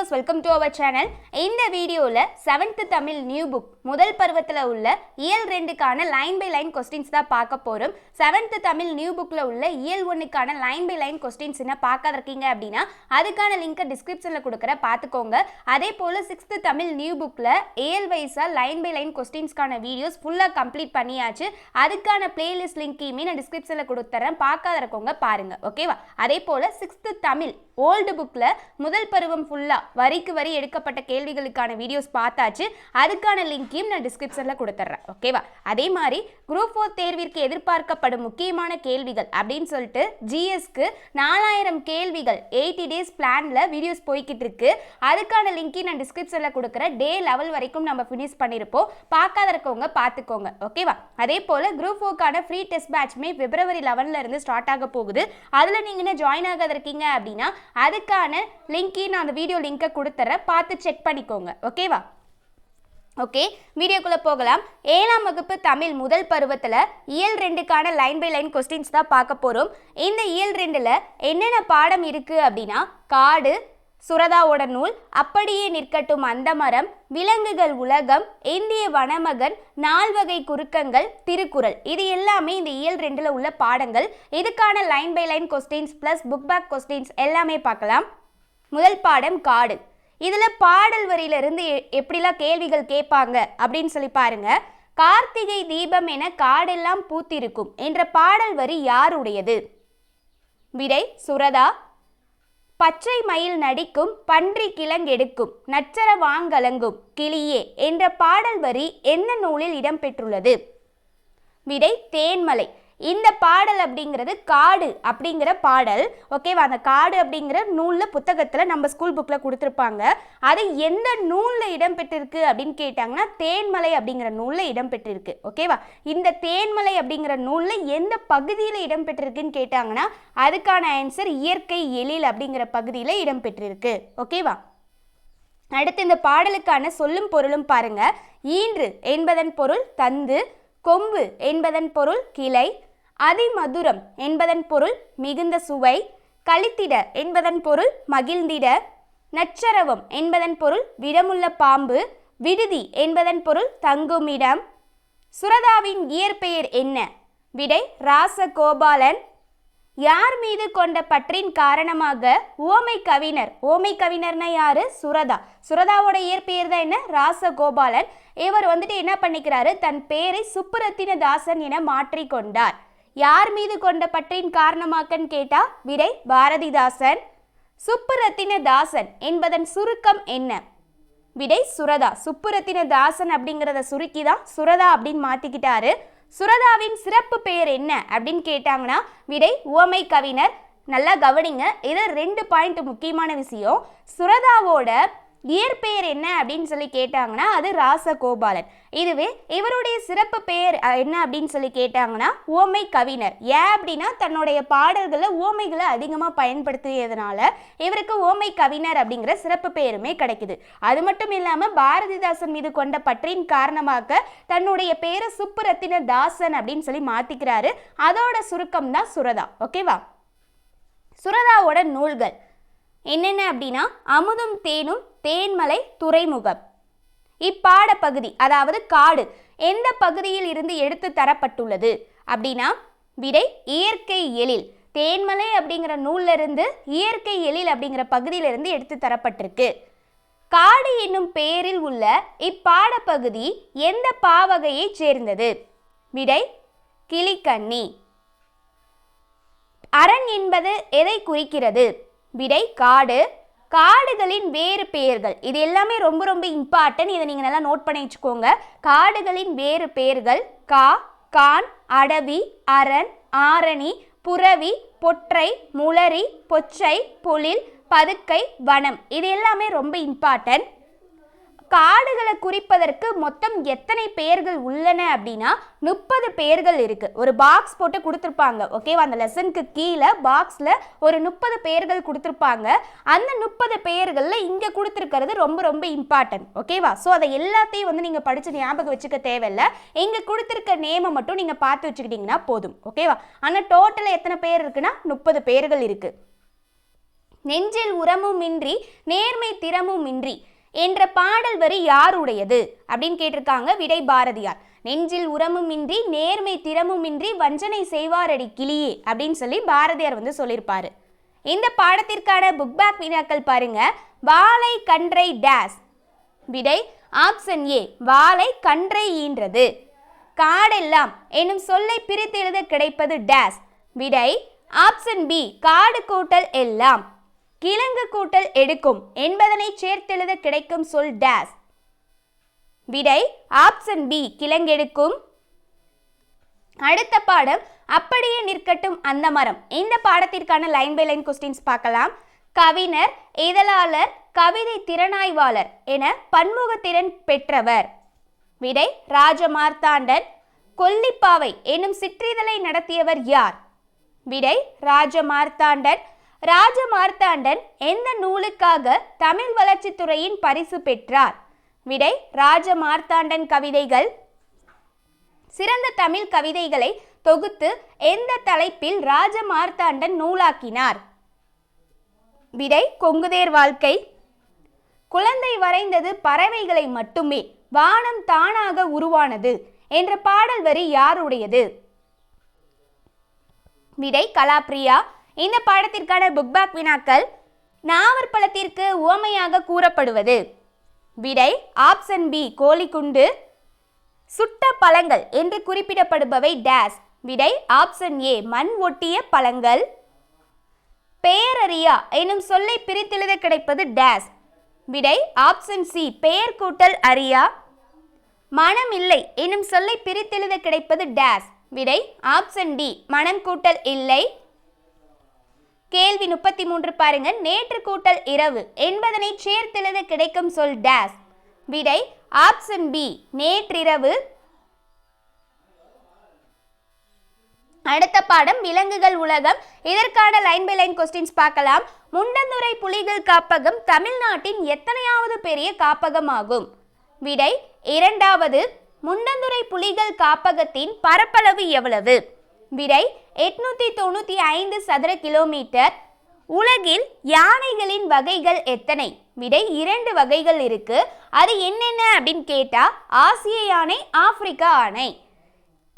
Viewers welcome to our channel இந்த வீடியோவில் seventh Tamil new book முதல் பருவத்தில் உள்ள இயல் ரெண்டுக்கான லைன் பை லைன் கொஸ்டின்ஸ் தான் பார்க்க போகிறோம் செவன்த்து தமிழ் நியூ புக்கில் உள்ள இயல் ஒன்றுக்கான லைன் பை லைன் கொஸ்டின்ஸ் என்ன பார்க்காத இருக்கீங்க அப்படின்னா அதுக்கான லிங்க்கை டிஸ்கிரிப்ஷனில் கொடுக்குற பார்த்துக்கோங்க. அதே போல் சிக்ஸ்த்து தமிழ் நியூ புக்கில் ஏஎல் வைஸாக லைன் பை லைன் கொஸ்டின்ஸ்க்கான வீடியோஸ் ஃபுல்லாக கம்ப்ளீட் பண்ணியாச்சு. அதுக்கான பிளேலிஸ்ட் லிங்கையுமே நான் டிஸ்கிரிப்ஷனில் கொடுத்துறேன். பார்க்காத இருக்கவங்க பாருங்கள் ஓகேவா அதே போல் சிக்ஸ்த்து தமிழ் ஓல்டு புக்கில் முதல் பருவம் ஃபுல்லாக வரிக்கு வரி எடுக்கப்பட்ட கேள்விகளுக்கான வீடியோஸ் பார்த்தாச்சு. அதுக்கான லிங்கையும் நான் டிஸ்கிரிப்ஷனில் கொடுத்துட்றேன். ஓகேவா அதே மாதிரி குரூப் ஃபோர் தேர்விற்கு எதிர்பார்க்கப்படும் முக்கியமான கேள்விகள் அப்படின்னு சொல்லிட்டு ஜிஎஸ்க்கு நாலாயிரம் கேள்விகள் எயிட்டி டேஸ் பிளானில் வீடியோஸ் போய்கிட்டு இருக்கு. அதுக்கான லிங்கையும் நான் டிஸ்கிரிப்ஷனில் கொடுக்குறேன். டே லெவல் வரைக்கும் நம்ம ஃபினிஷ் பண்ணியிருப்போம் பார்க்காத இருக்கவங்க பார்த்துக்கோங்க. ஓகேவா அதே போல் குரூப் ஃபோர்க்கான ஃப்ரீ டெஸ்ட் பேட்ச்மே பிப்ரவரி லெவனில் இருந்து ஸ்டார்ட் ஆக போகுது. அதில் நீங்கள் என்ன ஜாயின் ஆகாத இருக்கீங்க அப்படின்னா அதுக்கான லிங்கையும் நான் அந்த வீடியோ லிங்கை கொடுத்துட்றேன் பார்த்து செக் பண்ணிக்கோங்க. ஓகேவா ஓகே வீடியோக்குள்ளே போகலாம். ஏழாம் வகுப்பு தமிழ் முதல் பருவத்தில் இயல் ரெண்டுக்கான லைன் பை லைன் கொஸ்டின்ஸ் தான் பார்க்க போகிறோம் இந்த இயல் ரெண்டில் என்னென்ன பாடம் இருக்குது அப்படின்னா காடு சுரதாவோட நூல் அப்படியே நிற்கட்டும் அந்த மரம் விலங்குகள் உலகம் இந்திய வனமகன் நால்வகை குறுக்கங்கள் திருக்குறள். இது எல்லாமே இந்த இயல் ரெண்டில் உள்ள பாடங்கள். இதுக்கான line by line questions plus book back questions எல்லாமே பார்க்கலாம். முதல் பாடம் காடு இதில் பாடல் வரியிலிருந்து எ- எப்படிலாம் கேள்விகள் கேட்பாங்க அப்படின்னு சொல்லி பாருங்க. கார்த்திகை தீபம் என காடெல்லாம் பூத்திருக்கும் என்ற பாடல் வரி யாருடையது? விடை சுரதா பச்சை மயில் நடிக்கும் பன்றி கிழங்கெடுக்கும் நச்சர வாங்கலங்கும் கிளியே என்ற பாடல் வரி என்ன நூலில் இடம்பெற்றுள்ளது? விடை தேன்மலை. இந்த பாடல் அப்படிங்கிறது காடு அப்படிங்கிற பாடல் ஓகேவா அந்த காடு அப்படிங்கிற நூலில் புத்தகத்தில் நம்ம ஸ்கூல் புக்கில் கொடுத்துருப்பாங்க. அது எந்த நூலில் இடம்பெற்றிருக்கு அப்படின்னு கேட்டாங்கன்னா தேன்மலை அப்படிங்கிற நூலில் இடம்பெற்றிருக்கு ஓகேவா இந்த தேன்மலை அப்படிங்கிற நூலில் எந்த பகுதியில் இடம்பெற்றிருக்குன்னு கேட்டாங்கன்னா அதுக்கான ஆன்சர் இயற்கை எழில் அப்படிங்கிற பகுதியில் இடம்பெற்றிருக்கு ஓகேவா அடுத்து இந்த பாடலுக்கான சொல்லும் பொருளும் பாருங்க. ஈன்று என்பதன் பொருள் தந்து கொம்பு என்பதன் பொருள் கிளை அதிமதுரம் என்பதன் பொருள் மிகுந்த சுவை கழித்திட என்பதன் பொருள் மகிழ்ந்திட நச்சரவம் என்பதன் பொருள் விடமுள்ள பாம்பு விடுதி என்பதன் பொருள் தங்குமிடம். சுரதாவின் இயற்பெயர் என்ன? விடை ராசகோபாலன். யார் மீது கொண்ட பற்றின் காரணமாக ஓமை கவிஞர் ஓமை கவிஞர்னா யாரு? சுரதா. சுரதாவோட இயற்பெயர் தான் என்ன? ராசகோபாலன். இவர் வந்துட்டு என்ன பண்ணிக்கிறாரு? தன் பேரை சுப்புரத்தின தாசன் என மாற்றிக்கொண்டார் யார் மீது கொண்ட பற்றின் காரணமாக்கன்னு கேட்டா விடை பாரதிதாசன். சுப்புரத்தின தாசன் என்பதன் சுருக்கம் என்ன? விடை சுரதா. சுப்புரத்தின தாசன் அப்படிங்கிறத சுருக்கி தான் சுரதா அப்படின்னு மாத்திக்கிட்டாரு. சுரதாவின் சிறப்பு பெயர் என்ன அப்படின்னு கேட்டாங்கன்னா விடை உவமை கவிஞர். நல்லா கவனிங்க. இது ரெண்டு பாயிண்ட் முக்கியமான விஷயம். சுரதாவோட இயற்பெயர் என்ன அப்படின்னு சொல்லி கேட்டாங்கன்னா அது ராசகோபாலன். இதுவே இவருடைய சிறப்பு பெயர் என்ன அப்படின்னு சொல்லி கேட்டாங்கன்னா உவமை கவிஞர். ஏன் அப்படின்னா தன்னுடைய பாடல்களில் உவமைகளை அதிகமாக பயன்படுத்தியதுனால இவருக்கு உவமை கவிஞர் அப்படிங்கிற சிறப்பு பெயருமே கிடைக்குது. அது மட்டும் இல்லாமல் பாரதிதாசன் மீது கொண்ட பற்றின் காரணமாக தன்னுடைய பேரை சுப்புரத்தின தாசன் அப்படின்னு சொல்லி மாற்றிக்கிறாரு அதோட சுருக்கம் தான் சுரதா. ஓகேவா? சுரதாவோட நூல்கள். என்னென்ன அப்படின்னா அமுதும் தேனும் தேன்மலை துறைமுகம். இப்பாடப்பகுதி அதாவது காடு எந்த பகுதியில் இருந்து எடுத்து தரப்பட்டுள்ளது? அப்படின்னா விடை இயற்கை எழில். தேன்மலை அப்படிங்கிற நூல்லிருந்து இயற்கை எழில் அப்படிங்கிற பகுதியிலிருந்து எடுத்து தரப்பட்டிருக்கு. காடு என்னும் பெயரில் உள்ள இப்பாடப்பகுதி எந்த பாவகையைச் சேர்ந்தது? விடை கிளிக்கண்ணி. அரண் என்பது எதை குறிக்கிறது? விடை காடு. காடுகளின் வேறு பெயர்கள். இது எல்லாமே ரொம்ப ரொம்ப இம்பார்ட்டன்ட் இதை நீங்கள் நல்லா நோட் பண்ணி வச்சுக்கோங்க. காடுகளின் வேறு பெயர்கள். கா கான் அடவி அரண் ஆரணி புறவி பொற்றை முளரி பொச்சை பொழில் பதுக்கை வனம். இது எல்லாமே ரொம்ப இம்பார்ட்டன்ட் காடுகளை குறிப்பதற்கு மொத்தம் எத்தனை பெயர்கள் உள்ளன அப்படின்னா முப்பது பெயர்கள் இருக்கு. ஒரு பாக்ஸ் போட்டு கொடுத்துருப்பாங்க. ஓகேவா அந்த லெசனுக்கு கீழே பாக்ஸில் ஒரு முப்பது பெயர்கள் கொடுத்துருப்பாங்க. அந்த முப்பது பெயர்களில் இங்கே கொடுத்துருக்கிறது ரொம்ப ரொம்ப இம்பார்ட்டன்ட் ஓகேவா ஸோ அதை எல்லாத்தையும் வந்து நீங்கள் படித்து ஞாபகம் வச்சுக்க தேவையில்ல. இங்கே கொடுத்துருக்க நேமை மட்டும் நீங்கள் பார்த்து வச்சுக்கிட்டிங்கன்னா போதும். ஓகேவா ஆனால் டோட்டலாக எத்தனை பேர் இருக்குன்னா முப்பது பெயர்கள் இருக்குது நெஞ்சில் உரமுமின்றி நேர்மை திறமுமின்றி என்ற பாடல் வரி யாருடையது? அப்படின்னு கேட்டிருக்காங்க விடை பாரதியார். நெஞ்சில் உரமுமின்றி நேர்மை திறமுமின்றி வஞ்சனை செய்வாரடி கிளியே அப்படின்னு சொல்லி பாரதியார் வந்து சொல்லியிருப்பாரு. இந்த பாடத்திற்கான புக் பேக் வினாக்கள் பாருங்க. வாழை கன்றை டேஸ் விடை ஆப்ஷன் ஏ வாழை கன்றை ஈன்றது. காடெல்லாம் என்னும் சொல்லை பிரித்தெழுத கிடைப்பது டேஸ் விடை ஆப்ஷன் பி காடு கூட்டல் எல்லாம். கிழங்கு கூட்டல் எடுக்கும் என்பதனை சேர்த்தெழுத கிடைக்கும் சொல் டேஸ் விடை ஆப்ஷன் பி கிழங்கெடுக்கும். அடுத்த பாடம் அப்படியே நிற்கட்டும் அந்த மரம். இந்த பாடத்திற்கான லைன் பை லைன் கொஸ்டின்ஸ் பார்க்கலாம். கவிஞர் இதழாளர் கவிதை திறனாய்வாளர் என பன்முகத்திறன் பெற்றவர். விடை ராஜமார்த்தாண்டன். கொல்லிப்பாவை எனும் சிற்றிதழை நடத்தியவர் யார்? விடை ராஜமார்த்தாண்டன். ராஜமார்த்தாண்டன் எந்த நூலுக்காக தமிழ் வளர்ச்சித்துறையின் பரிசு பெற்றார்? விடை ராஜமார்த்தாண்டன் கவிதைகள். சிறந்த தமிழ் கவிதைகளை தொகுத்து எந்த தலைப்பில் ராஜமார்த்தாண்டன் நூலாக்கினார்? விடை கொங்குதேர் வாழ்க்கை. குழந்தை வரைந்தது பறவைகளை மட்டுமே வானம் தானாக உருவானது என்ற பாடல் வரி யாருடையது? விடை கலாப்ரியா இந்த பாடத்திற்கான புக் பேக் வினாக்கள் நாவற்பழத்திற்கு உவமையாக கூறப்படுவது. விடை ஆப்ஷன் பி கோழிக்குண்டு. சுட்ட பழங்கள் என்று குறிப்பிடப்படுபவை டேஸ் விடை ஆப்ஷன் ஏ மண் ஒட்டிய பழங்கள். பெயரறியா எனும் சொல்லை பிரித்தெழுத கிடைப்பது டேஸ் விடை ஆப்ஷன் சி பெயர் கூட்டல் அறியா. மனம் இல்லை எனும் சொல்லை பிரித்தெழுத கிடைப்பது டேஸ் விடை ஆப்ஷன் டி மனம் கூட்டல் இல்லை. கேள்வி முப்பத்தி மூன்று பாருங்க. நேற்று கூட்டல் இரவு. என்பதனை சேர்த்தெழுத கிடைக்கும் சொல் டேஸ் விடை ஆப்ஷன் பி நேற்றிரவு. அடுத்த பாடம் விலங்குகள் உலகம். இதற்கான லைன் பை லைன் கொஸ்டின்ஸ் பார்க்கலாம். முண்டந்துறை புலிகள் காப்பகம் தமிழ்நாட்டின் எத்தனையாவது பெரிய காப்பகம் ஆகும் விடை இரண்டாவது. முண்டந்துறை புலிகள் காப்பகத்தின் பரப்பளவு எவ்வளவு? விடை எட்நூத்தி தொண்ணூத்தி ஐந்து சதுர கிலோமீட்டர். உலகில் யானைகளின் வகைகள் எத்தனை? விடை இரண்டு வகைகள் இருக்கு. அது என்னென்ன அப்படின்னு கேட்டா ஆசிய யானை ஆப்பிரிக்கா யானை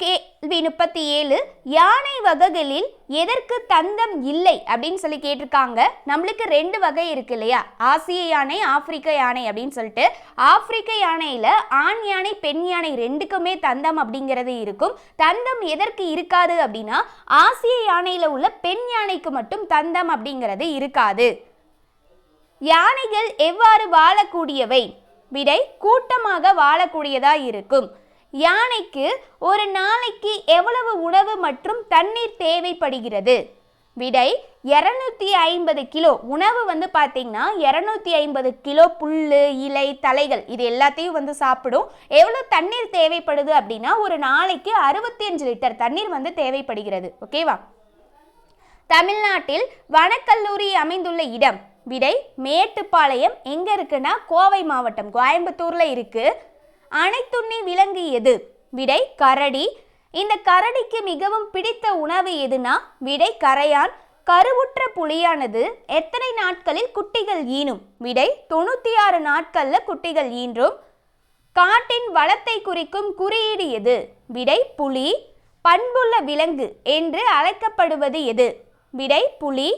கேள்வி முப்பத்தி ஏழு யானை வகைகளில் எதற்கு தந்தம் இல்லை அப்படின்னு சொல்லி கேட்டிருக்காங்க. நம்மளுக்கு ரெண்டு வகை இருக்கு இல்லையா? ஆசிய யானை ஆப்பிரிக்க யானை அப்படின்னு சொல்லிட்டு. ஆப்பிரிக்க யானையில் ஆண் யானை பெண் யானை ரெண்டுக்குமே தந்தம் அப்படிங்கிறது இருக்கும். தந்தம் எதற்கு இருக்காது அப்படின்னா ஆசிய யானையில் உள்ள பெண் யானைக்கு மட்டும் தந்தம் அப்படிங்கிறது இருக்காது. யானைகள் எவ்வாறு வாழக்கூடியவை? விடை கூட்டமாக வாழக்கூடியதா இருக்கும். யானைக்கு ஒரு நாளைக்கு எவ்வளவு உணவு மற்றும் தண்ணீர் தேவைப்படுகிறது? விடை இரநூத்தி ஐம்பது கிலோ. உணவு வந்து பார்த்தீங்கன்னா இரநூத்தி ஐம்பது கிலோ புல் இலை தலைகள் இது எல்லாத்தையும் வந்து சாப்பிடும். எவ்வளோ தண்ணீர் தேவைப்படுது அப்படின்னா ஒரு நாளைக்கு அறுபத்தி அஞ்சு லிட்டர் தண்ணீர் வந்து தேவைப்படுகிறது. ஓகேவா? தமிழ்நாட்டில் வனக்கல்லூரி அமைந்துள்ள இடம். விடை மேட்டுப்பாளையம். எங்கே இருக்குன்னா கோவை மாவட்டம். கோயம்புத்தூரில் இருக்குது அனைத்துண்ணி விலங்கு எது? விடை கரடி. இந்த கரடிக்கு மிகவும் பிடித்த உணவு எதுனா? விடை கரையான். கருவுற்ற புலியானது எத்தனை நாட்களில் குட்டிகள் ஈனும்? விடை தொண்ணூற்றி ஆறு நாட்களில் குட்டிகள் ஈன்றும். காட்டின் வளத்தை குறிக்கும் குறியீடு எது? விடை புலி. பண்புள்ள விலங்கு என்று அழைக்கப்படுவது எது? விடை புலி.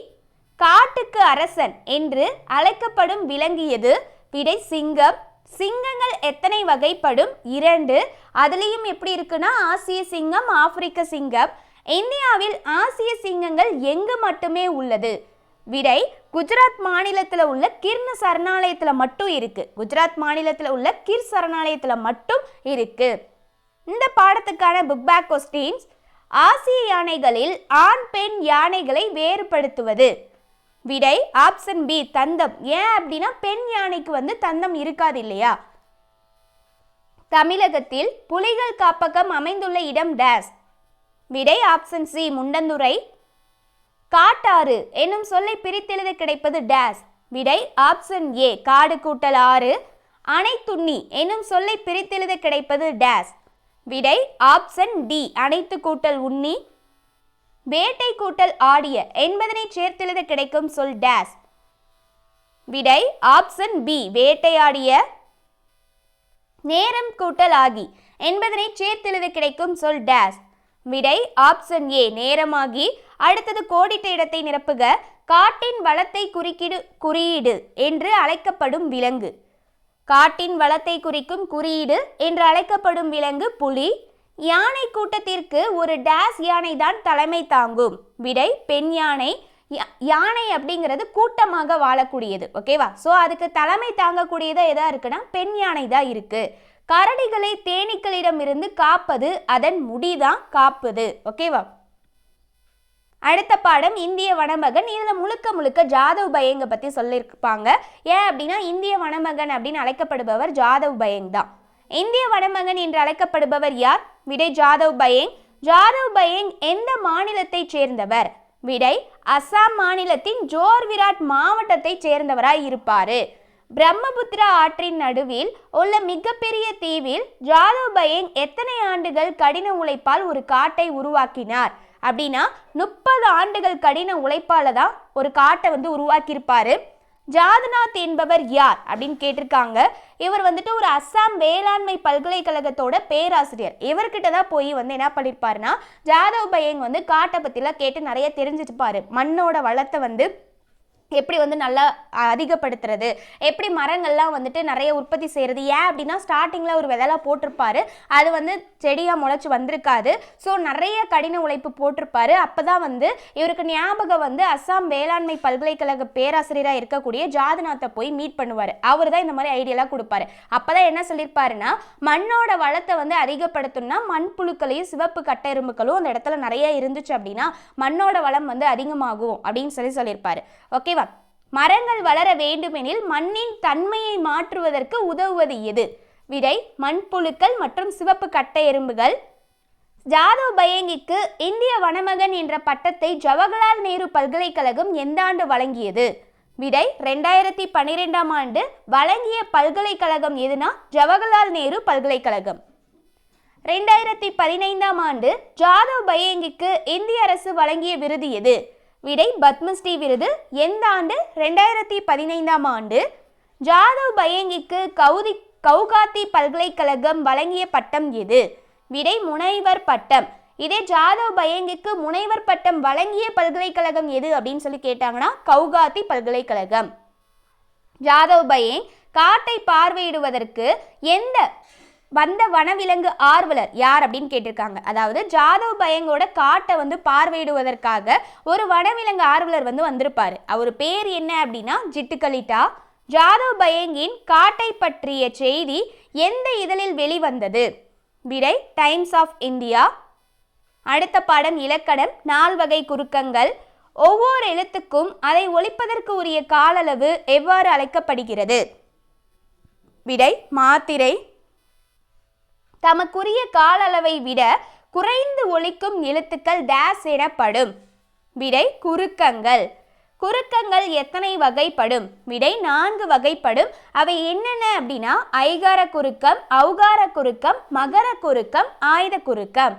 காட்டுக்கு அரசன் என்று அழைக்கப்படும் விலங்கு எது? விடை சிங்கம். சிங்கங்கள் எத்தனை வகைப்படும்? இரண்டு. அதுலேயும் எப்படி இருக்குன்னா ஆசிய சிங்கம் ஆப்பிரிக்க சிங்கம். இந்தியாவில் ஆசிய சிங்கங்கள் எங்கு மட்டுமே உள்ளது? விடை குஜராத் மாநிலத்தில் உள்ள கிர்ன சரணாலயத்தில் மட்டும் இருக்கு. குஜராத் மாநிலத்தில் உள்ள கிர் சரணாலயத்தில் மட்டும் இருக்கு. இந்த பாடத்துக்கான புக் பேக் கொஸ்டின்ஸ் ஆசிய யானைகளில் ஆண் பெண் யானைகளை வேறுபடுத்துவது. விடை ஆப்ஷன் பி தந்தம். ஏன் அப்படின்னா பெண் யானைக்கு வந்து தந்தம் இருக்காது இல்லையா? தமிழகத்தில் புலிகள் காப்பகம் அமைந்துள்ள இடம் டேஸ். விடை ஆப்ஷன் சி முண்டந்துரை காட்டாறு என்னும் சொல்லை பிரித்தெழுத கிடைப்பது டேஸ். விடை ஆப்ஷன் ஏ காடு கூட்டல் ஆறு. அனைத்துண்ணி என்னும் சொல்லை பிரித்தெழுத கிடைப்பது டேஸ். விடை ஆப்ஷன் டி அனைத்து கூட்டல் உண்ணி. வேட்டை கூட்டல் ஆடிய என்பதனை சேர்த்தெழுத கிடைக்கும் சொல் டேஸ் விடை ஆப்ஷன் பி வேட்டையாடிய நேரம் கூட்டல் ஆகி என்பதனை சேர்த்தெழுத கிடைக்கும் சொல் டேஸ் விடை ஆப்ஷன் ஏ நேரமாகி அடுத்தது கோடிட்ட இடத்தை நிரப்புக. காட்டின் வளத்தை குறுக்கிடு குறியீடு என்று அழைக்கப்படும் விலங்கு. காட்டின் வளத்தை குறிக்கும் குறியீடு என்று அழைக்கப்படும் விலங்கு புலி. யானை கூட்டத்திற்கு ஒரு டேஸ் யானை தான் தலைமை தாங்கும். விடை பெண் யானை. யா- யானை அப்படிங்கிறது கூட்டமாக வாழக்கூடியது ஓகேவா ஸோ அதுக்கு தலைமை தாங்கக்கூடியதாக எதாக இருக்குன்னா பெண் யானை தான் இருக்குது கரடிகளை தேனீக்களிடமிருந்து காப்பது அதன் முடிதான் காப்பது ஓகேவா அடுத்த பாடம் இந்திய வனமகன். இதில் முழுக்க முழுக்க ஜாதவ் பயங்க பற்றி சொல்லியிருப்பாங்க ஏன் அப்படின்னா இந்திய வனமகன் அப்படின்னு அழைக்கப்படுபவர் ஜாதவ் பயங் தான் இந்திய வடமகன் என்று அழைக்கப்படுபவர் யார்? விடை ஜாதவ் பயேங் ஜாதவ் பயேங் எந்த மாநிலத்தைச் சேர்ந்தவர்? விடை அசாம் மாநிலத்தின் ஜோர்விராட் மாவட்டத்தைச் சேர்ந்தவராய் இருப்பார். பிரம்மபுத்திரா ஆற்றின் நடுவில் உள்ள மிகப்பெரிய தீவில் ஜாதவ் பயேங் எத்தனை ஆண்டுகள் கடின உழைப்பால் ஒரு காட்டை உருவாக்கினார்? அப்படின்னா முப்பது ஆண்டுகள் கடின உழைப்பால தான் ஒரு காட்டை வந்து உருவாக்கியிருப்பாரு. ஜாதுநாத் என்பவர் யார் அப்படின்னு கேட்டிருக்காங்க. இவர் வந்துட்டு ஒரு அஸ்ஸாம் வேளாண்மை பல்கலைக்கழகத்தோட பேராசிரியர். இவர்கிட்ட தான் போய் வந்து என்ன பண்ணியிருப்பாருன்னா ஜாதவ் பையங்க வந்து காட்டை பற்றிலாம் கேட்டு நிறைய தெரிஞ்சிருப்பாரு. மண்ணோட வளத்தை வந்து எப்படி வந்து நல்லா அதிகப்படுத்துறது? எப்படி மரங்கள்லாம் வந்துட்டு நிறைய உற்பத்தி செய்கிறது ஏன் அப்படின்னா ஸ்டார்டிங்கில் ஒரு விதெல்லாம் போட்டிருப்பாரு. அது வந்து செடியாக முளைச்சி வந்திருக்காது. ஸோ நிறைய கடின உழைப்பு போட்டிருப்பாரு. அப்போ தான் வந்து இவருக்கு ஞாபகம் வந்து அஸ்ஸாம் வேளாண்மை பல்கலைக்கழக பேராசிரியராக இருக்கக்கூடிய ஜாதுநாத்தை போய் மீட் பண்ணுவார். அவர் தான் இந்த மாதிரி ஐடியாலாம் கொடுப்பாரு. அப்போ தான் என்ன சொல்லியிருப்பாருன்னா மண்ணோட வளத்தை வந்து அதிகப்படுத்தணும்னா மண்புழுக்களையும் சிவப்பு கட்டை எறும்புகளும் அந்த இடத்துல நிறைய இருந்துச்சு அப்படின்னா மண்ணோட வளம் வந்து அதிகமாகும் அப்படின்னு சொல்லி சொல்லியிருப்பாரு ஓகேவா மரங்கள் வளர வேண்டுமெனில் மண்ணின் தன்மையை மாற்றுவதற்கு உதவுவது எது? விடை மண்புழுக்கள் மற்றும் சிவப்பு கட்டை எறும்புகள் ஜாதவ் பயங்கிக்கு இந்திய வனமகன் என்ற பட்டத்தை ஜவஹர்லால் நேரு பல்கலைக்கழகம் எந்த ஆண்டு வழங்கியது? விடை ரெண்டாயிரத்தி பன்னிரெண்டாம் ஆண்டு வழங்கிய பல்கலைக்கழகம் எதுனா? ஜவஹர்லால் நேரு பல்கலைக்கழகம். ரெண்டாயிரத்தி பதினைந்தாம் ஆண்டு ஜாதவ் பயங்கிக்கு இந்திய அரசு வழங்கிய விருது எது? விடை பத்மஸ்ரீ விருது எந்த ஆண்டு? ரெண்டாயிரத்தி பதினைந்தாம் ஆண்டு. ஜாதவ் பயங்கிக்கு கௌதி கவுகாத்தி பல்கலைக்கழகம் வழங்கிய பட்டம் எது? விடை முனைவர் பட்டம். இதே ஜாதவ் பயங்கிக்கு முனைவர் பட்டம் வழங்கிய பல்கலைக்கழகம் எது அப்படின்னு சொல்லி கேட்டாங்கன்னா கவுகாத்தி பல்கலைக்கழகம். ஜாதவ் பையன் காட்டை பார்வையிடுவதற்கு எந்த வந்த வனவிலங்கு ஆர்வலர் யார் அப்படின்னு கேட்டிருக்காங்க. அதாவது ஜாதவ் பயங்கோட காட்டை வந்து பார்வையிடுவதற்காக ஒரு வனவிலங்கு ஆர்வலர் வந்து வந்திருப்பாரு. அவர் பேர் என்ன அப்படின்னா ஜிட்டுக்கலிட்டா ஜாதவ் பயங்கின் காட்டை பற்றிய செய்தி எந்த இதழில் வெளிவந்தது? விடை டைம்ஸ் ஆஃப் இந்தியா. அடுத்த பாடம் இலக்கணம் நால்வகை குறுக்கங்கள். ஒவ்வொரு எழுத்துக்கும் அதை ஒழிப்பதற்கு உரிய காலளவு எவ்வாறு அழைக்கப்படுகிறது? விடை மாத்திரை. தமக்குரிய கால அளவை விட குறைந்து ஒழிக்கும் எழுத்துக்கள் டேஸ் எனப்படும். விடை குறுக்கங்கள். குறுக்கங்கள் எத்தனை வகைப்படும்? விடை நான்கு வகைப்படும். அவை என்னென்ன அப்படின்னா ஐகார குறுக்கம் அவுகார குறுக்கம் மகர குறுக்கம் ஆயுத குறுக்கம்.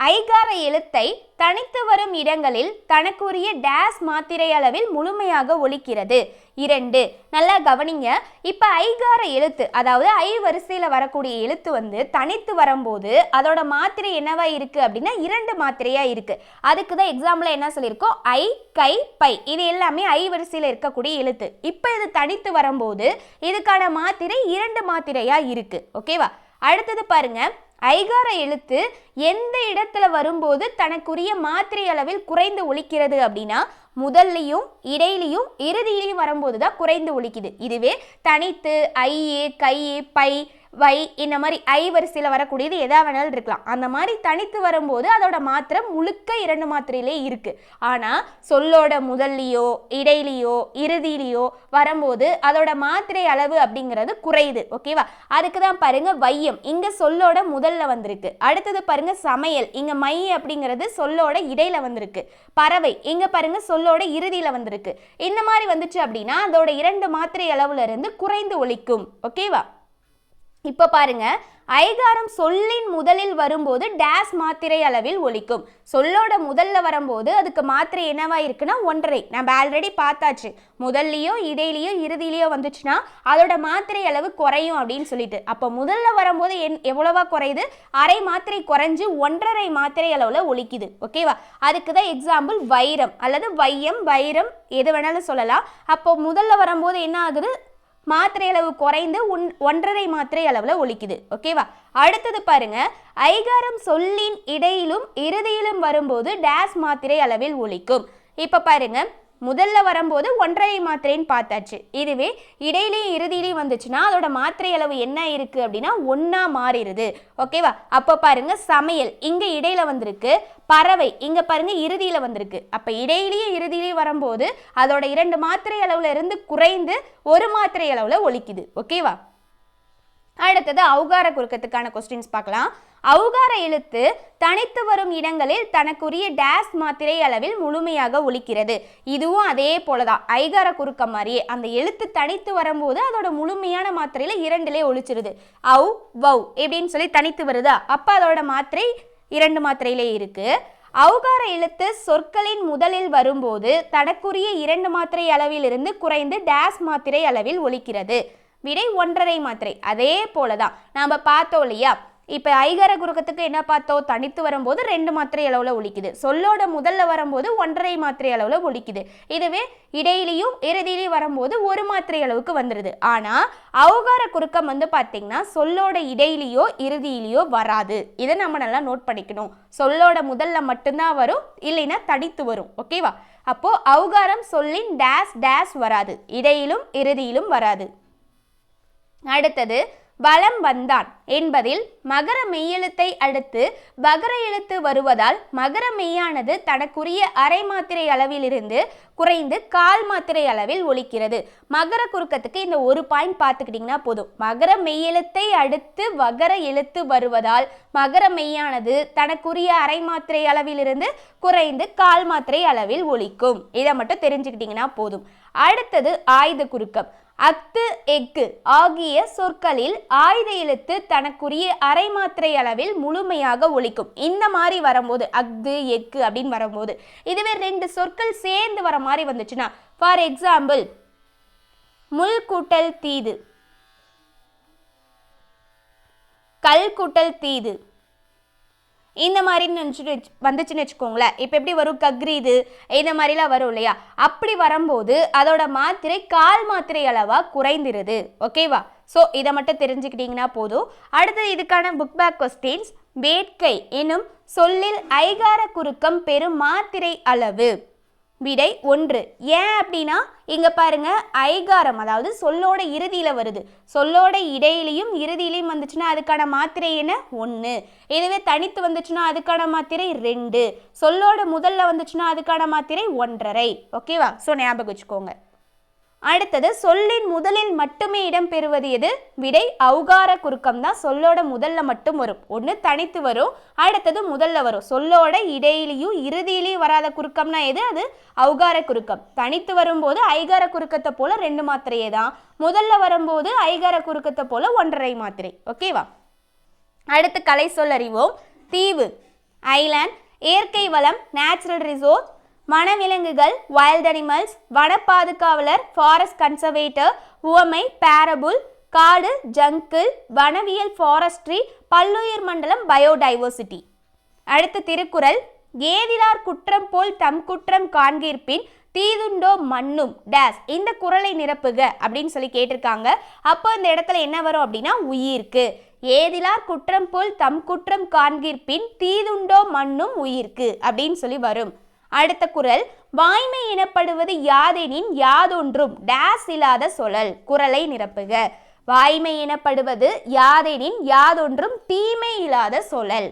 ஐகார எழுத்தை தனித்து வரும் இடங்களில் தனக்குரிய டேஸ் மாத்திரை அளவில் முழுமையாக ஒலிக்கிறது. இரண்டு நல்லா கவனிங்க. இப்போ ஐகார எழுத்து அதாவது ஐ வரிசையில் வரக்கூடிய எழுத்து வந்து தனித்து வரும்போது அதோட மாத்திரை என்னவா இருக்கு அப்படின்னா இரண்டு மாத்திரையா இருக்கு. அதுக்கு தான் எக்ஸாம்பிள் என்ன சொல்லியிருக்கோம்? ஐ கை பை. இது எல்லாமே ஐ வரிசையில் இருக்கக்கூடிய எழுத்து. இப்போ இது தனித்து வரும்போது இதுக்கான மாத்திரை இரண்டு மாத்திரையா இருக்கு. ஓகேவா? அடுத்தது பாருங்க. ஐகார எழுத்து எந்த இடத்துல வரும்போது தனக்குரிய மாத்திரை அளவில் குறைந்து ஒழிக்கிறது அப்படின்னா முதல்லையும் இடையிலையும் இறுதியிலையும் வரும்போது தான் குறைந்து ஒழிக்குது. இதுவே தனித்து ஐ கை பை வை இந்த மாதிரி ஐ வரிசையில் வரக்கூடியது எதா வேணாலும் இருக்கலாம். அந்த மாதிரி தனித்து வரும்போது அதோட மாத்திரை முழுக்க இரண்டு மாத்திரையிலே இருக்குது ஆனால் சொல்லோட முதல்லையோ இடையிலையோ இறுதியிலையோ வரும்போது அதோட மாத்திரை அளவு அப்படிங்கிறது குறையுது. ஓகேவா அதுக்கு தான் பாருங்கள் வையம் இங்கே சொல்லோட முதல்ல வந்திருக்கு. அடுத்தது பாருங்க சமையல். இங்கே மை அப்படிங்கிறது சொல்லோட இடையில வந்திருக்கு. பறவை. இங்கே பாருங்கள் சொல்லோட இறுதியில் வந்திருக்கு. இந்த மாதிரி வந்துச்சு அப்படின்னா அதோட இரண்டு மாத்திரை அளவுல இருந்து குறைந்து ஒழிக்கும் ஓகேவா இப்போ பாருங்க ஐகாரம் சொல்லின் முதலில் வரும்போது டேஸ் மாத்திரை அளவில் ஒலிக்கும். சொல்லோட முதல்ல வரும்போது அதுக்கு மாத்திரை என்னவா இருக்குன்னா ஒன்றரை. நம்ம ஆல்ரெடி பார்த்தாச்சு. முதல்லையோ இடையிலையோ இறுதியிலையோ வந்துச்சுன்னா அதோட மாத்திரை அளவு குறையும் அப்படின்னு சொல்லிட்டு. அப்போ முதல்ல வரும்போது என் எவ்வளவா குறையுது? அரை மாத்திரை குறைஞ்சு ஒன்றரை மாத்திரை அளவில் ஒலிக்குது. ஓகேவா அதுக்கு தான் எக்ஸாம்பிள் வைரம். அல்லது வையம் வைரம் எது வேணாலும் சொல்லலாம். அப்போ முதல்ல வரும்போது என்ன ஆகுது? மாத்திரை அளவு குறைந்து ஒன் ஒன்றரை மாத்திரை அளவில் ஒழிக்குது ஓகேவா அடுத்தது பாருங்க. ஐகாரம் சொல்லின் இடையிலும் இறுதியிலும் வரும்போது டேஸ் மாத்திரை அளவில் ஒழிக்கும் இப்போ பாருங்கள் முதல்ல வரும்போது ஒன்றரை மாத்திரைன்னு பார்த்தாச்சு. இதுவே இடையிலையும் இறுதியிலையும் வந்துச்சுன்னா அதோட மாத்திரை அளவு என்ன இருக்குது அப்படின்னா ஒன்றா மாறிடுது. ஓகேவா அப்போ பாருங்க சமையல் இங்கே இடையில வந்திருக்கு பறவை இங்கே பாருங்க இறுதியில் வந்திருக்கு. அப்போ இடையிலையும் இறுதியிலையும் வரும்போது அதோட இரண்டு மாத்திரை அளவில் இருந்து குறைந்து ஒரு மாத்திரை அளவில் ஒழிக்குது ஓகேவா அடுத்தது அவுகார குறுக்கத்துக்கான கொஸ்டின்ஸ் பார்க்கலாம். அவுகார எழுத்து தனித்து வரும் இடங்களில் தனக்குரிய டேஸ் மாத்திரை அளவில் முழுமையாக ஒழிக்கிறது இதுவும் அதே போல தான் ஐகார குறுக்கம் மாதிரியே அந்த எழுத்து தனித்து வரும்போது அதோட முழுமையான மாத்திரையில் இரண்டிலே ஒழிச்சிருது அவு வவ் எப்படின்னு சொல்லி தனித்து வருதா? அப்போ அதோட மாத்திரை இரண்டு மாத்திரையிலே இருக்கு. அவுகார எழுத்து சொற்களின் முதலில் வரும்போது தனக்குரிய இரண்டு மாத்திரை அளவிலிருந்து குறைந்து டேஸ் மாத்திரை அளவில் ஒழிக்கிறது விடை ஒன்றரை மாத்திரை. அதே போல தான் நாம் பார்த்தோம் இல்லையா? இப்போ ஐகர குறுக்கத்துக்கு என்ன பார்த்தோம்? தனித்து வரும்போது ரெண்டு மாத்திரை அளவில் ஒழிக்குது சொல்லோட முதல்ல வரும்போது ஒன்றரை மாத்திரை அளவில் ஒழிக்குது இதுவே இடையிலையும் இறுதியிலையும் வரும்போது ஒரு மாத்திரை அளவுக்கு வந்துடுது ஆனால் அவுகார குறுக்கம் வந்து பார்த்தீங்கன்னா சொல்லோட இடையிலையோ இறுதியிலையோ வராது. இதை நம்ம நல்லா நோட் பண்ணிக்கணும். சொல்லோட முதல்ல மட்டும்தான் வரும் இல்லைன்னா தனித்து வரும். ஓகேவா? அப்போது அவுகாரம் சொல்லின் டேஸ் டேஸ் வராது. இடையிலும் இறுதியிலும் வராது. அடுத்தது வலம் வந்தான் என்பதில் மகர மெய்யெழுத்தை அடுத்து பகர எழுத்து வருவதால் மகர மெய்யானது தனக்குரிய அரை மாத்திரை அளவிலிருந்து குறைந்து கால் மாத்திரை அளவில் ஒலிக்கிறது. மகர குறுக்கத்துக்கு இந்த ஒரு பாயிண்ட் பார்த்துக்கிட்டிங்கன்னா போதும். மகர மெய்யெழுத்தை அடுத்து வகர எழுத்து வருவதால் மகர மெய்யானது தனக்குரிய அரை மாத்திரை அளவிலிருந்து குறைந்து கால் மாத்திரை அளவில் ஒலிக்கும். இதை மட்டும் தெரிஞ்சுக்கிட்டிங்கன்னா போதும். அடுத்தது ஆயுத குறுக்கம் அத்து எக்கு ஆகிய சொற்களில் ஆயுத எழுத்து தனக்குரிய அரை மாத்திரை அளவில் முழுமையாக ஒழிக்கும் இந்த மாதிரி வரும்போது அஃது எக்கு அப்படின்னு வரும்போது இதுவே ரெண்டு சொற்கள் சேர்ந்து வர மாதிரி வந்துச்சுன்னா ஃபார் எக்ஸாம்பிள் முள் கூட்டல் தீது. கல் கூட்டல் தீது. இந்த மாதிரி நினச்சிட்டு வந்துச்சுன்னு வச்சுக்கோங்களேன். இப்போ எப்படி வரும்? கக்ரி இது இந்த மாதிரிலாம் வரும் இல்லையா? அப்படி வரும்போது அதோட மாத்திரை கால் மாத்திரை அளவாக குறைந்திருது. ஓகேவா ஸோ இதை மட்டும் தெரிஞ்சுக்கிட்டிங்கன்னா போதும். அடுத்தது இதுக்கான புக் பேக் கொஸ்டின்ஸ் வேட்கை. எனும் சொல்லில் ஐகார குறுக்கம் பெரும் மாத்திரை அளவு. விடை ஒன்று. ஏன் அப்படின்னா இங்கே பாருங்க ஐகாரம் அதாவது சொல்லோட இறுதியில் வருது. சொல்லோட இடையிலையும் இறுதியிலையும் வந்துச்சுன்னா அதுக்கான மாத்திரை என்ன? ஒன்று இதுவே தனித்து வந்துச்சுன்னா அதுக்கான மாத்திரை ரெண்டு. சொல்லோட முதல்ல வந்துச்சுன்னா அதுக்கான மாத்திரை ஒன்றரை. ஓகேவா? ஸோ ஞாபகம் வச்சுக்கோங்க. அடுத்தது சொல்லின் முதலில் மட்டுமே இடம்பெறுவது எது? விடை அவுகார குறுக்கம் தான். சொல்லோட முதல்ல மட்டும் வரும். ஒன்று தனித்து வரும். அடுத்தது முதல்ல வரும். சொல்லோட இடையிலையும் இறுதியிலையும் வராத குறுக்கம்னா எது? அது அவுகார குறுக்கம். தனித்து வரும்போது ஐகார குறுக்கத்தை போல ரெண்டு மாத்திரையே தான். முதல்ல வரும்போது ஐகார குறுக்கத்தை போல ஒன்றரை மாத்திரை. ஓகேவா? அடுத்து கலை சொல்லறிவோம் தீவு ஐலாண்ட் இயற்கை வளம் நேச்சுரல் ரிசோர்ஸ் வனவிலங்குகள் வைல்ட் அனிமல்ஸ் வன பாதுகாவலர் ஃபாரஸ்ட் கன்சர்வேட்டர் உவமை பேரபுல் காடு ஜங்கிள் வனவியல் ஃபாரஸ்ட்ரி பல்லுயிர் மண்டலம் பயோடைவர்சிட்டி அடுத்த திருக்குறள் ஏதிலார் குற்றம் போல் தம் குற்றம் காண்கிற்பின் தீதுண்டோ மண்ணும் டேஸ் இந்த குரலை நிரப்புக அப்படின்னு சொல்லி கேட்டிருக்காங்க. அப்போ இந்த இடத்துல என்ன வரும் அப்படின்னா உயிர்க்கு. ஏதிலார் குற்றம் போல் தம் குற்றம் காண்கிற்பின் தீதுண்டோ மண்ணும் உயிர்க்கு அப்படின்னு சொல்லி வரும். அடுத்த குறள் வாய்மை எனப்படுவது யாதெனின் யாதொன்றும் டேஸ் இல்லாத சொலல் குரலை நிரப்புக. வாய்மை எனப்படுவது யாதெனின் யாதொன்றும் தீமை இல்லாத சொலல்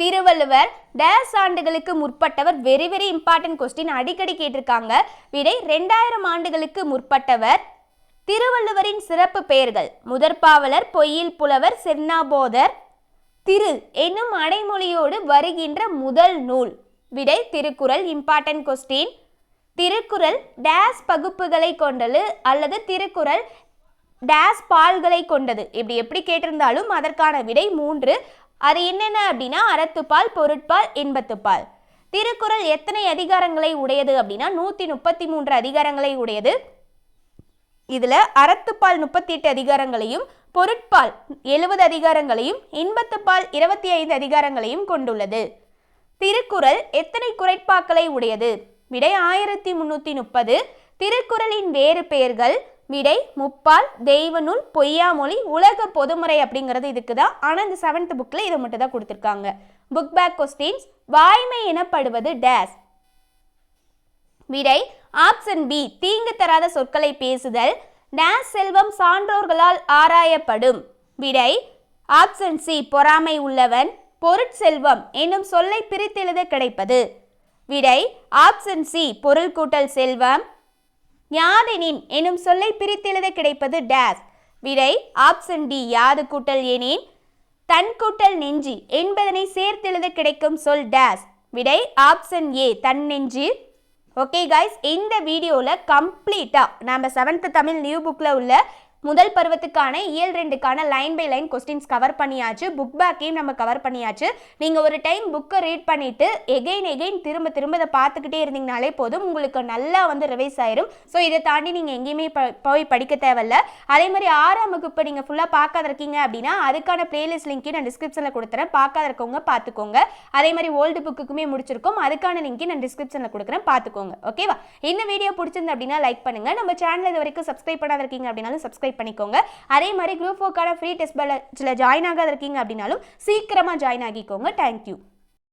திருவள்ளுவர் டேஸ் ஆண்டுகளுக்கு முற்பட்டவர் வெரி வெரி இம்பார்ட்டன்ட் கொஸ்டின் அடிக்கடி கேட்டிருக்காங்க. விடை ரெண்டாயிரம் ஆண்டுகளுக்கு முற்பட்டவர் திருவள்ளுவரின் சிறப்பு பெயர்கள். முதற்பாவலர் பொய்யில் புலவர் சென்னாபோதர் திரு என்னும் அடைமொழியோடு வருகின்ற முதல் நூல். விடை திருக்குறள் இம்பார்ட்டன்ட் கொஸ்டின் திருக்குறள் டேஸ் பகுப்புகளை கொண்டது அல்லது திருக்குறள் டேஸ் பால்களை கொண்டது. இப்படி எப்படி கேட்டிருந்தாலும் அதற்கான விடை மூன்று. அது என்னென்ன அப்படின்னா அறத்துப்பால் பொருட்பால் இன்பத்துப்பால். திருக்குறள் எத்தனை அதிகாரங்களை உடையது அப்படின்னா நூற்றி முப்பத்தி மூன்று அதிகாரங்களை உடையது. இதில் அறத்துப்பால் முப்பத்தி எட்டு அதிகாரங்களையும் பொருட்பால் எழுபது அதிகாரங்களையும் இன்பத்துப்பால் இருபத்தி ஐந்து அதிகாரங்களையும் கொண்டுள்ளது. திருக்குறள் எத்தனை குறைப்பாக்களை உடையது? விடை ஆயிரத்தி முன்னூற்றி முப்பது. திருக்குறளின் வேறு பெயர்கள் விடை முப்பால் தெய்வநூல் பொய்யாமொழி உலக பொதுமுறை அப்படிங்கிறது இதுக்கு தான் ஆனால் இந்த செவன்த் புக்கில் இதை மட்டும் தான் கொடுத்துருக்காங்க. புக் பேக் கொஸ்டின்ஸ் வாய்மை எனப்படுவது டேஸ் விடை ஆப்ஷன் பி தீங்கு தராத சொற்களை பேசுதல். டேஸ் செல்வம் சான்றோர்களால் ஆராயப்படும். விடை ஆப்ஷன் சி பொறாமை உள்ளவன் பொருட்செல்வம் என்னும் சொல்லை பிரித்தெழுத கிடைப்பது. விடை ஆப்ஷன் சி பொருள் கூட்டல் செல்வம் யாதெனின் எனும் சொல்லை பிரித்தெழுத கிடைப்பது டேஸ் விடை ஆப்ஷன் டி யாது கூட்டல் எனின் தன் கூட்டல் நெஞ்சி என்பதனை சேர்த்தெழுத கிடைக்கும் சொல் டேஸ் விடை ஆப்ஷன் ஏ தன் நெஞ்சு ஓகே கைஸ் இந்த வீடியோவில் கம்ப்ளீட்டாக நம்ம செவன்த்து தமிழ் நியூ புக்கில் உள்ள முதல் பருவத்துக்கான இயல் ரெண்டுக்கான line by line questions cover பண்ணியாச்சு. புக் பேக்கையும் நம்ம கவர் பண்ணியாச்சு. நீங்கள் ஒரு டைம் புக்கை ரீட் பண்ணிவிட்டு எகெயின் எகெயின் திரும்ப திரும்ப இதை பார்த்துக்கிட்டே இருந்தீங்கனாலே போதும். உங்களுக்கு நல்லா வந்து ரிவைஸ் ஆயிரும். ஸோ இதை தாண்டி நீங்கள் எங்கேயுமே ப- போய் படிக்க தேவையில்ல. அதே மாதிரி ஆறாம் வகுப்பு நீங்கள் ஃபுல்லாக பார்க்காத இருக்கீங்க அப்படின்னா அதுக்கான பிளேலிஸ்ட் லிங்க்கையும் நான் டிஸ்கிரிப்ஷனில் கொடுத்துறேன். பார்க்காத இருக்கவங்க பார்த்துக்கோங்க. அதே மாதிரி ஓல்டு புக்குக்குமே முடிச்சிருக்கோம். அதுக்கான லிங்க்கையும் நான் டிஸ்கிரிப்ஷனில் கொடுக்குறேன். பார்த்துக்கோங்க. ஓகேவா இந்த வீடியோ பிடிச்சிருந்து அப்படின்னா லைக் பண்ணுங்க. நம்ம சேனல் இது வரைக்கும் சப்ஸ்கிரைப் பண்ணாத இருக்கீங்க அப்படின்னாலும் சப்ஸ்கிரைப் பண்ணிக்கோங்க. அதே மாதிரி குரூப் ஃபோக்கான ஃப்ரீ டெஸ்ட் பேலஜில் ஜாயின் ஆகாத இருக்கீங்க அப்படின்னாலும் சீக்கிரமாக ஜாயின் ஆகிக்கோங்க. தேங்க்யூ